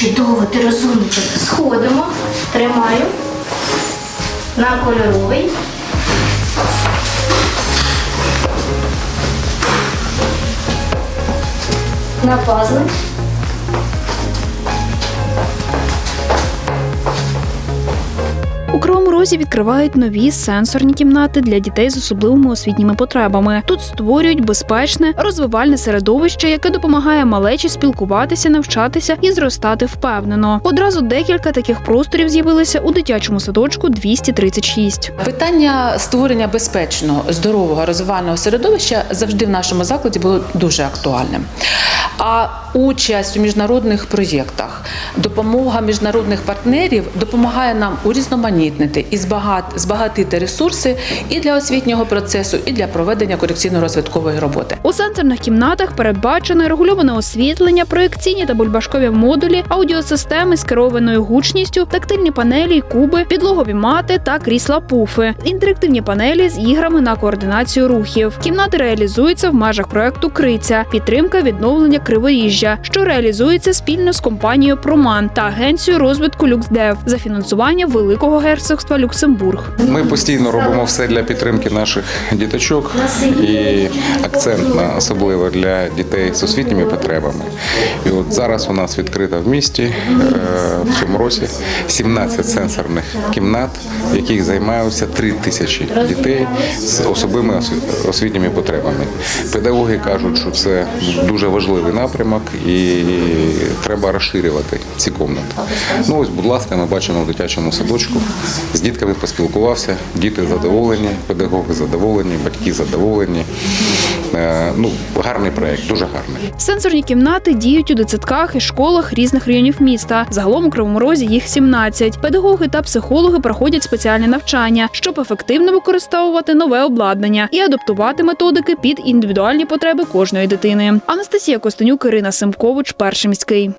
Чудово, ти розумничок. Сходимо, тримаю на кольоровий. На пазли. У Кривому Розі відкривають нові сенсорні кімнати для дітей з особливими освітніми потребами. Тут створюють безпечне розвивальне середовище, яке допомагає малечі спілкуватися, навчатися і зростати впевнено. Одразу декілька таких просторів з'явилися у дитячому садочку 236. Питання створення безпечного, здорового розвивального середовища завжди в нашому закладі було дуже актуальним. А участь у міжнародних проєктах, допомога міжнародних партнерів допомагає нам урізноманітнити і збагат- збагатити ресурси і для освітнього процесу, і для проведення корекційно-розвиткової роботи. У сенсорних кімнатах передбачено регульоване освітлення, проєкційні та бульбашкові модулі, аудіосистеми з керованою гучністю, тактильні панелі, куби, підлогові мати та крісла пуфи, інтерактивні панелі з іграми на координацію рухів. Кімнати реалізуються в межах проекту Криця, підтримка відновлення криворіжжя, що реалізується спільно з компанією Проман та агенцією розвитку Люксдев за фінансування Великого герцогства Люксембург. Ми постійно робимо все для підтримки наших діточок і акцент на особливо для дітей з освітніми потребами. І от зараз у нас відкрито в місті е, в цьому році 17 сенсорних кімнат, в яких займаються 3 тисячі дітей з особливими освітніми потребами. Педагоги кажуть, що це дуже важливий напрямок і треба розширювати ці кімнати. Ну ось, будь ласка, ми бачимо в дитячому садочку. З дітками поспілкувався, діти задоволені, педагоги задоволені, батьки задоволені. Е, Ну, гарний проєкт, дуже гарний. Сенсорні кімнати діють у дитсадках і школах різних районів міста. Загалом у Кривому Розі їх 17. Педагоги та психологи проходять спеціальні навчання, щоб ефективно використовувати нове обладнання і адаптувати методики під індивідуальні потреби кожної дитини. Анастасія Костенюк, Ірина Семкович, перший міський.